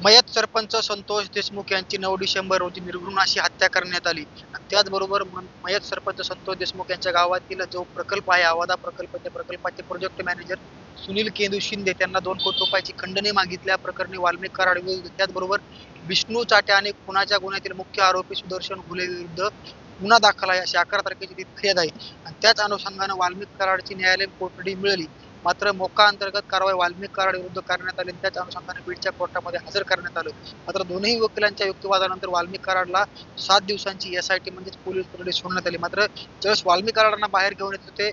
मयत सरपंच संतोष देशमुख यांची नऊ डिसेंबर रोजी निर्घृण अशी हत्या करण्यात आली. आणि त्याचबरोबर म- मयत सरपंच संतोष देशमुख यांच्या गावातील जो प्रकल्प आहे आवादा प्रकल्प त्या प्रकल्पाचे प्रोजेक्ट मॅनेजर सुनील केंदू शिंदे त्यांना दोन कोटी रुपयाची खंडणी मागितल्या प्रकरणी वाल्मिक कराड विरुद्ध त्याचबरोबर विष्णू चाटे आणि खुनाच्या गुन्ह्यातील मुख्य आरोपी सुदर्शन घुले विरुद्ध गुन्हा दाखल आहे अशी अकरा तारखेची ती फिर्याद आहे. आणि त्याच अनुषंगानं वाल्मिक कराडची न्यायालयीन कोठडी मिळाली. मात्र मोका अंतर्गत कारवाई वाल्मिक कराड विरुद्ध करण्यात आली. आणि त्याच अनुषंगाने बीडच्या कोर्टामध्ये हजर करण्यात आलं. मात्र दोन्ही वकिलांच्या युक्तिवादानंतर वाल्मिक कराडला सात दिवसांची एस आय टी म्हणजेच पोलीस कोठडी सोडण्यात आली. मात्र ज्यावेळेस वाल्मिक कराडांना बाहेर घेऊन येत होते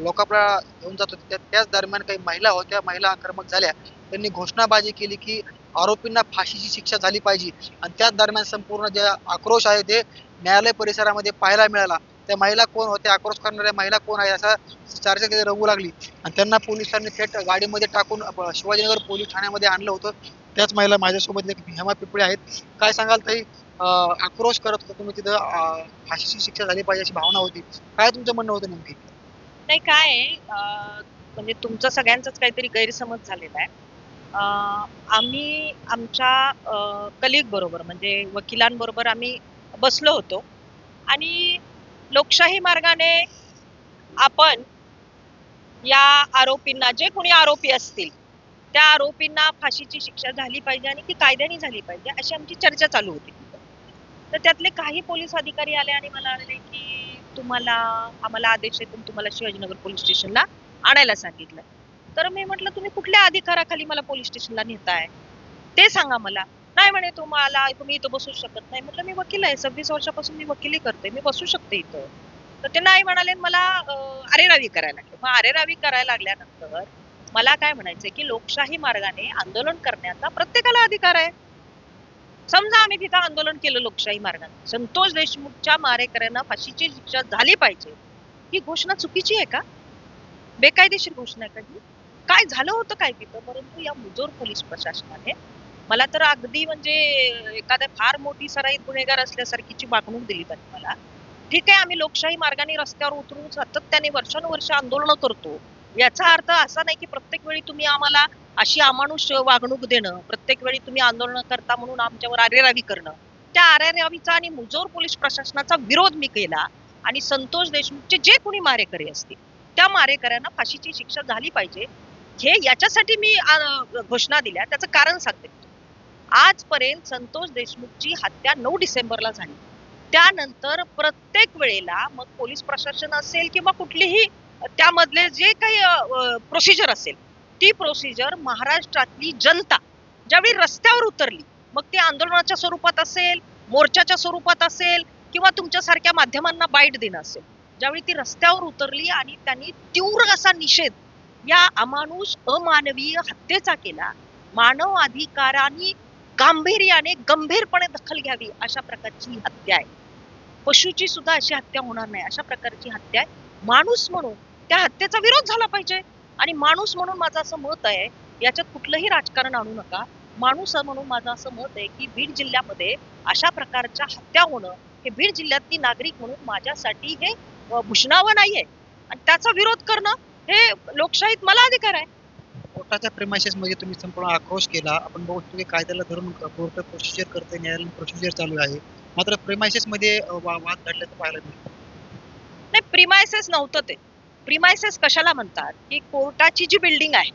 लोकापला घेऊन जात होते त्या- त्याच दरम्यान काही महिला होत्या. महिला आक्रमक झाल्या. त्यांनी घोषणाबाजी केली की आरोपींना फाशीची शिक्षा झाली पाहिजे. आणि त्याच दरम्यान संपूर्ण जे आक्रोश आहे ते न्यायालय परिसरामध्ये पाहायला मिळाला. त्या महिला कोण होत्या आक्रोश करणाऱ्या महिला कोण आहे असा चर्चा तिथे रंगू लागली. आणि त्यांना पोलिसांनी थेट गाडीमध्ये टाकून शिवाजीनगर पोलीस ठाण्यामध्ये आणलं होतं. त्याच महिला माझ्यासोबत एक हेमा पिपळे आहेत. काय सांगाल ताई? आक्रोश करत होता तुम्ही तिथं फाशीची शिक्षा झाली पाहिजे अशी भावना होती. काय तुमचं म्हणणं होतं नेमकी? नाही काय आहे, म्हणजे तुमचं सगळ्यांचाच काहीतरी गैरसमज झालेला आहे. आम्ही आमच्या कलिग बरोबर म्हणजे वकिलांबरोबर आम्ही बसलो होतो. आणि लोकशाही मार्गाने आपण या आरोपींना जे कोणी आरोपी असतील त्या आरोपींना फाशीची शिक्षा झाली पाहिजे आणि ती कायद्याने झाली पाहिजे अशी आमची चर्चा चालू होती. तर त्यातले काही पोलीस अधिकारी आले आणि मला आले की तुम्हाला आम्हाला आदेश येतून तुम्हाला शिवाजीनगर पोलीस स्टेशनला आणायला सांगितलं. तर मी म्हटलं तुम्ही कुठल्या अधिकाराखाली मला पोलीस स्टेशनला नेताय? ते सांगा मला. नाही म्हणे तुम्हाला तुम्ही इथं बसू शकत नाही. म्हटलं मी वकील आहे. सव्वीस वर्षापासून मी वकिली करते. मी बसू शकते इथं. तर ते नाही म्हणाले मला अरेरावी करायला लागले. मग अरेरावी करायला लागल्यानंतर मला काय म्हणायचंय की लोकशाही मार्गाने आंदोलन करण्याचा प्रत्येकाला अधिकार आहे. समजा आम्ही तिथं आंदोलन केलं लोकशाही मार्गाने. संतोष देशमुखच्या मारेकऱ्यांना फाशीची शिक्षा झाली पाहिजे. ही घोषणा चुकीची आहे का? बेकायदेशीर घोषणा आहे का ही? काय झालं होतं काय तिथं? परंतु या मुजोर पोलीस प्रशासनाने मला तर अगदी म्हणजे एखाद्या फार मोठी सराईत गुन्हेगार असल्यासारखीची वागणूक दिली त्यांनी मला. ठीक आहे आम्ही लोकशाही मार्गाने रस्त्यावर उतरून सातत्याने वर्षानुवर्ष आंदोलन करतो. याचा अर्थ असा नाही की प्रत्येक वेळी तुम्ही आम्हाला अशी अमानुष वागणूक देणं प्रत्येक वेळी तुम्ही आंदोलन करता म्हणून आमच्यावर आरेरावी करणं. त्या आरेरावीचा आणि मुजोर पोलीस प्रशासनाचा विरोध मी केला आणि संतोष देशमुखचे जे कोणी मारेकरी असतील त्या मारेकऱ्यांना फाशीची शिक्षा झाली पाहिजे. हे याच्यासाठी मी घोषणा दिल्या. त्याचं कारण सांगते. आजपर्यंत संतोष देशमुखची हत्या नऊ डिसेंबरला झाली. त्यानंतर प्रत्येक वेळेला मग पोलीस प्रशासन असेल किंवा कुठलीही त्यामधले जे काही प्रोसिजर असेल ती प्रोसिजर महाराष्ट्रातली जनता ज्यावेळी रस्त्यावर उतरली मग ते आंदोलनाच्या स्वरूपात असेल मोर्चाच्या स्वरूपात असेल किंवा तुमच्यासारख्या माध्यमांना बाईट देणं असेल ज्यावेळी ती रस्त्यावर उतरली आणि त्यांनी तीव्र असा निषेध या अमानुष अमानवीय हत्येचा केला मानव अधिकारांनी गांभीर्याने गंभीरपणे दखल घ्यावी अशा प्रकारची ही हत्या आहे. पशुची सुद्धा अशी हत्या होणार नाही अशा प्रकारची हत्या आहे. माणूस म्हणून त्या हत्येचा विरोध झाला पाहिजे. आणि माणूस म्हणून माझं असं मत आहे याच्यात कुठलंही राजकारण आणू नका. माणूस म्हणून माझं असं मत आहे की बीड जिल्ह्यामध्ये अशा प्रकारच्या हत्या होणं हे बीड जिल्ह्यातली नागरिक म्हणून माझ्यासाठी हे भूषणावं नाहीये. आणि त्याचा विरोध करणं हे लोकशाहीत मला अधिकार आहे. कोर्टाच्या प्रेमायसेस मध्ये तुम्ही संपूर्ण आक्रोश केला. आपण बघू शकतो की कायद्याला धरून कोर्ट प्रोसिजर करते न्यायालयीन प्रोसिजर चालू आहे. मात्र प्रेमायसेस मध्ये वा- वाद घडल्याचं पाहायला मिळतं. नाही प्रिमायसेस नव्हतं ते. प्रिमायसेस कशाला म्हणतात? की कोर्टाची जी बिल्डिंग आहे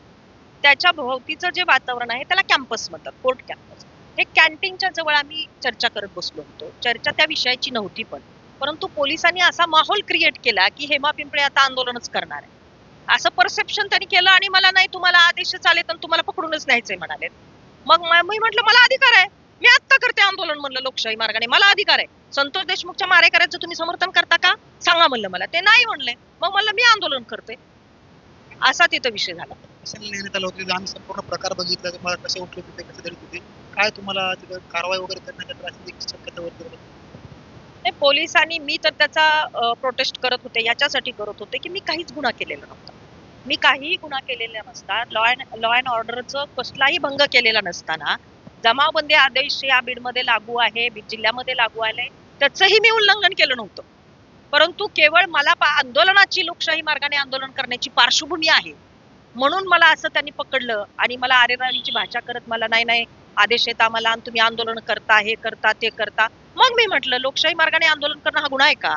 त्याच्या भोवतीचं जे वातावरण आहे त्याला कॅम्पस म्हणतात. कोर्ट कॅम्पस हे कॅन्टीनच्या जवळ आम्ही चर्चा करत बसलो होतो. चर्चा त्या विषयाची नव्हती पण. परंतु पोलिसांनी असा माहोल क्रिएट केला की हेमा पिंपळे आता आंदोलनच करणार आहे. असं परसेप्शन त्यांनी केलं आणि मला नाही तुम्हाला आदेशच चालेल तर तुम्हाला पकडूनच न्यायचंय म्हणाले मग मी म्हटलं मला अधिकार आहे. मी आत्ता करते आंदोलन म्हणलं लोकशाही मार्गाने. मला अधिकार आहे. संतोष देशमुखच्या मारेकऱ्याचं तुम्ही समर्थन करता का? सांगा म्हणलं मला. ते नाही म्हणले. मग म्हणलं मी आंदोलन करते. असा तिथं विषय झाला. नेण्यात आलं होतं आम्ही संपूर्ण प्रकार बघितला तुम्हाला कसे उठले होते कसे धरत होते काय तुम्हाला तिथं कारवाई वगैरे करण्याच्या शक्यता वगैरे नाही पोलिसांनी मी तर त्याचा प्रोटेस्ट करत होते याच्यासाठी करत होते की मी काहीच गुन्हा केलेला नव्हता. मी काहीही गुन्हा केलेला नसता. लॉ अँड लॉ अँड ऑर्डरचं कसलाही भंग केलेला नसताना जमावबंदी आदेश या बीडमध्ये लागू आहे बीड जिल्ह्यामध्ये लागू आहे त्याचंही मी उल्लंघन केलं नव्हतं. परंतु केवळ मला आंदोलनाची लोकशाही मार्गाने आंदोलन करण्याची पार्श्वभूमी आहे. म्हणून मला असं त्यांनी पकडलं आणि मला आरेराणीची भाषा करत मला नाही नाही आदेश येत आम्हाला आणि तुम्ही आंदोलन करता हे करता ते करता. मग मी म्हटलं लोकशाही मार्गाने आंदोलन करणं हा गुन्हा आहे का?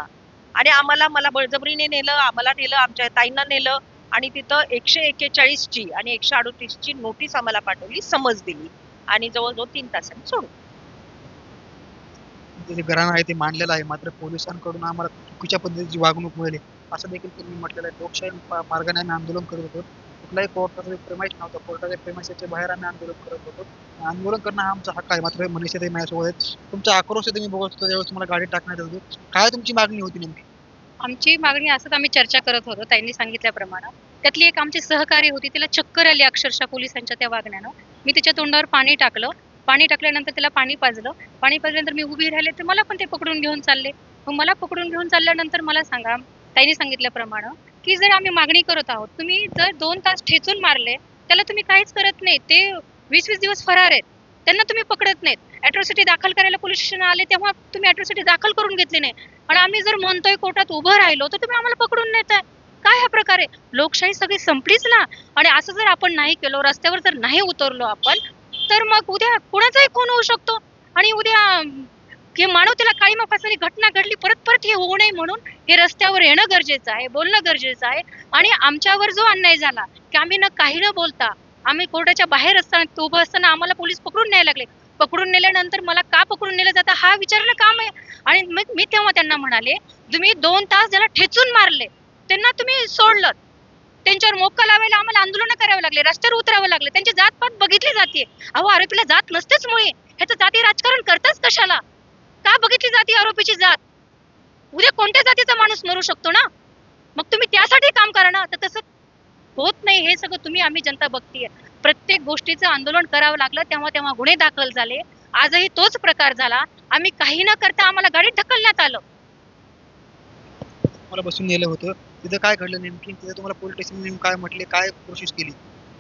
आणि आम्हाला मला बळजबरीने नेलं आम्हाला नेलं आमच्या ताईंना नेलं आणि तिथं एकशे एक्केचाळीस ची आणि एकशे अडोतीसची नोटीस आम्हाला पाठवली समज दिली आणि जवळजवळ तीन तासांनी सोडून. जे घराणं आहे ते मांडलेलं आहे मात्र पोलिसांकडून आम्हाला चुकीच्या पद्धतीची वागणूक मिळाली. असं देखील त्यांनी म्हटलेलं आहे. लोकशाही मार्गाने आम्ही आंदोलन करत होतो. कुठलाही कोर्टाचा प्रेमाईस नव्हता. कोर्टाच्या प्रेमाईसच्या बाहेर आम्ही आंदोलन करत होतो. आंदोलन करणं हा आमचा हक्क आहे. मात्र मनीषा ते माझ्यासोबत आहेत. तुमचा आक्रोश तुम्ही बघत होतो त्यावेळेस तुम्हाला गाडी टाकण्यात होती. काय तुमची मागणी होती नेमकी? आमची मागणी असंच आम्ही चर्चा करत होतो त्यांनी सांगितल्याप्रमाणे. त्यातली एक आमची सहकारी होती तिला चक्कर आली अक्षरशः पोलिसांच्या त्या वागण्यानं. मी तिच्या तोंडावर पाणी टाकलं. पाणी टाकल्यानंतर त्याला पाणी पाजलं. पाणी पाजल्यानंतर मी उभी राहिले तर मला पण ते पकडून घेऊन चालले. मग मला पकडून घेऊन चालल्यानंतर मला सांगा त्यांनी सांगितल्याप्रमाणे की जर आम्ही मागणी करत आहोत तुम्ही जर दोन तास ठेचून मारले त्याला तुम्ही काहीच करत नाही. ते वीस वीस दिवस फरार आहेत. त्यांना तुम्ही पकडत नाहीत. अॅट्रॉसिटी दाखल करायला पोलीस स्टेशन आले तेव्हा तुम्ही अॅट्रॉसिटी दाखल करून घेतली नाही. आणि आम्ही जर म्हणतोय कोर्टात उभं राहिलो तर तुम्ही आम्हाला पकडून नेताय काय ह्या प्रकारे लोकशाही सगळी संपलीच ना? आणि असं जर आपण नाही केलो रस्त्यावर जर नाही उतरलो आपण तर मग उद्या कुणाचाही खून होऊ शकतो. आणि उद्या की मानवतेला काळीमा फासणारी घटना घडली परत परत हे होऊ नये म्हणून हे रस्त्यावर येणं गरजेचं आहे बोलणं गरजेचं आहे. आणि आमच्यावर जो अन्याय झाला की आम्ही न काही न बोलता आम्ही कोर्टाच्या बाहेर असताना उभं असताना आम्हाला पोलीस पकडून न्यायला लागले. पकडून नेल्यानंतर मला का पकडून नेलं जातं हा विचारणं काम आहे. आणि मग मी तेव्हा त्यांना म्हणाले तुम्ही दोन तास ज्याला ठेचून मारले त्यांना तुम्ही सोडलं त्यांच्यावर मोक्का लावायला आम्हाला आंदोलन करावे लागले रस्त्यावर उतरावं लागले. त्यांची जात पात बघितली जाते अहो आरोपीला जात नसतेच मुळे. ह्याचं जाती राजकारण करताच कशाला? का बघितली जाते आरोपीची जात? उद्या कोणत्या जातीचा माणूस मरू शकतो ना? मग तुम्ही त्यासाठी काम करा ना तर तसं होत नाही. हे सगळं तुम्ही आम्ही जनता बघतीये. प्रत्येक गोष्टीचं आंदोलन करावं लागलं तेव्हा तेव्हा गुन्हे दाखल झाले. आजही तोच प्रकार झाला. आम्ही काही न करता आम्हाला गाडीत ढकलण्यात आलं. मला बसून नेलं होतं. तिथं काय घडलं नेमकी? तिथं तुम्हाला पोलीस स्टेशन नेमकं काय म्हटले? काय प्रोसेस केली?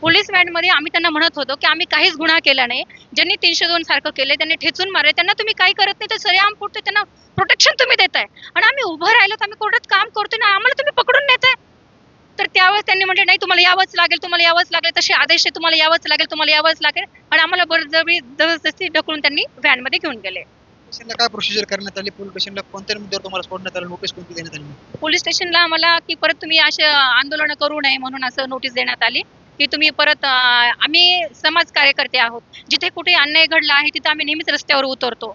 पोलीसमध्ये आम्ही त्यांना म्हणत होतो की आम्ही काहीच गुन्हा केला नाही. ज्यांनी तीनशे दोन सारखं केले त्यांनी ठेचून मारले. त्यांना तुम्ही काही करत नाही तर सरेआम पुढते त्यांना प्रोटेक्शन तुम्ही देताय. आणि आम्ही उभं राहिलो तर आम्ही कोर्टात काम करतोय ना आम्हाला तुम्ही पकडून नेताय. तर त्यावेळेस त्यांनी म्हटले नाही तुम्हाला यावंच लागेल तुम्हाला यावंच लागेल. तसे आदेश आहे तुम्हाला यावंच लागेल तुम्हाला यावंच लागेल. आणि आम्हाला बळजबरी जबरदस्ती ढकलून त्यांनी व्हॅनमध्ये घेऊन गेले. स्टेशनला काय प्रोसिजर करण्यात आली? पोलीस स्टेशनला कोणत्या मुद्द्यावर तुम्हाला सोडण्यात आलं? नोटीस कोणती देण्यात आली? पोलीस स्टेशनला आम्हाला की परत तुम्ही असे आंदोलन करू नये म्हणून असं नोटीस देण्यात आली. की तुम्ही परत आम्ही समाज कार्यकर्ते आहोत. जिथे कुठे अन्याय घडला आहे तिथे आम्ही नेहमीच रस्त्यावर उतरतो.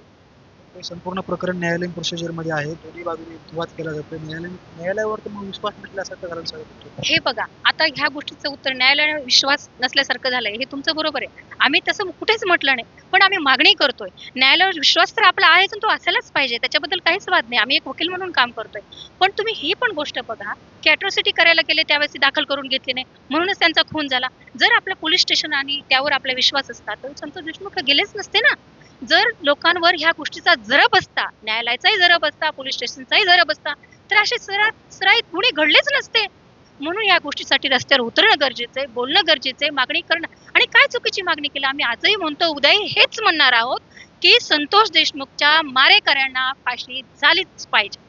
हे संपूर्ण प्रकरण न्यायालयीन प्रोसिजरमध्ये आहे. दोन्ही बाजूने युक्तिवाद केला जातो न्यायालयीन न्यायालयावर तर मग विश्वास नसल्यासारखं झालं हे बघा आता ह्या गोष्टीचं उत्तर न्यायालयाने विश्वास नसल्यासारखं झालंय. हे तुमचं बरोबर आहे. आम्ही तसं कुठेच म्हटलं नाही पण आम्ही मागणी करतोय. न्यायालयावर विश्वास तर आपला आहेच आणि तो असायलाच पाहिजे. त्याच्याबद्दल काहीच वाद नाही. आम्ही एक वकील म्हणून काम करतोय. पण तुम्ही ही पण गोष्ट बघा की अॅट्रॉसिटी करायला गेले त्यावेळेस दाखल करून घेतली नाही. म्हणूनच त्यांचा खून झाला. जर आपलं पोलीस स्टेशन आणि त्यावर आपला विश्वास असता तर संतोष देशमुख गेलेच नसते ना. जर लोकांवर ह्या गोष्टीचा जरब असता न्यायालयाचाही जरब असता पोलीस स्टेशनचाही जरब असता तर असे सरा सराईत गुन्हे घडलेच नसते. म्हणून या गोष्टीसाठी रस्त्यावर उतरणं गरजेचं आहे बोलणं गरजेचं आहे मागणी करणं. आणि काय चुकीची मागणी केली? आम्ही आजही म्हणतो उद्याही हेच म्हणणार आहोत की संतोष देशमुखच्या मारेकऱ्यांना फाशी झालीच पाहिजे.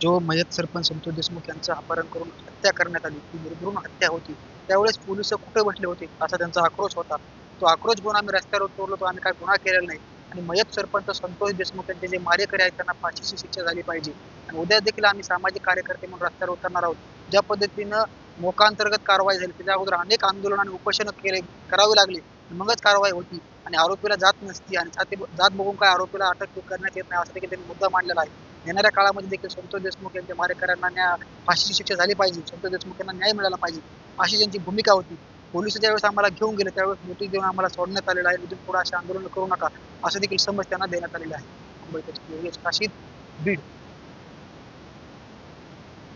जो मयत सरपंच संतोष देशमुख यांचं अपहरण करून हत्या करण्यात आली ती निर्भरून हत्या होती. त्यावेळेस पोलीस कुठे बसले होते? असा त्यांचा आक्रोश होता. तो आक्रोश घेऊन आम्ही रस्त्यावर उतरलो तो आम्ही काय गुन्हा केलेला नाही. आणि मयत सरपंच संतोष देशमुख यांचे जे मारेकरी आहेत त्यांना फाशीची शिक्षा झाली पाहिजे. आणि उद्या देखील आम्ही सामाजिक कार्यकर्ते म्हणून रस्त्यावर उतरणार आहोत. ज्या पद्धतीनं मोकांतर्गत कारवाई झाली त्याच्या अगोदर अनेक आंदोलन आणि उपोषण केले करावी लागले मगच कारवाई होती. आणि आरोपीला जात नसती आणि जाती जात बघून काय आरोपीला अटक करण्यात येत नाही असा देखील त्यांनी मुद्दा मांडलेला आहे. येणाऱ्या काळामध्ये देखील संतोष देशमुख यांच्या मारेकऱ्यांना न्याय फाशीची शिक्षा झाली पाहिजे. संतोष देशमुख यांना न्याय मिळाला पाहिजे. अशी त्यांची भूमिका होती पोलीस ज्यावेळेस आम्हाला घेऊन गेले त्यावेळेस नोटीस देऊन आम्हाला सोडण्यात आलेलं आहे. इथून पुढे असे आंदोलन करू नका असं देखील समज त्यांना देण्यात आलेलं आहे. मुंबई काशीद बीड.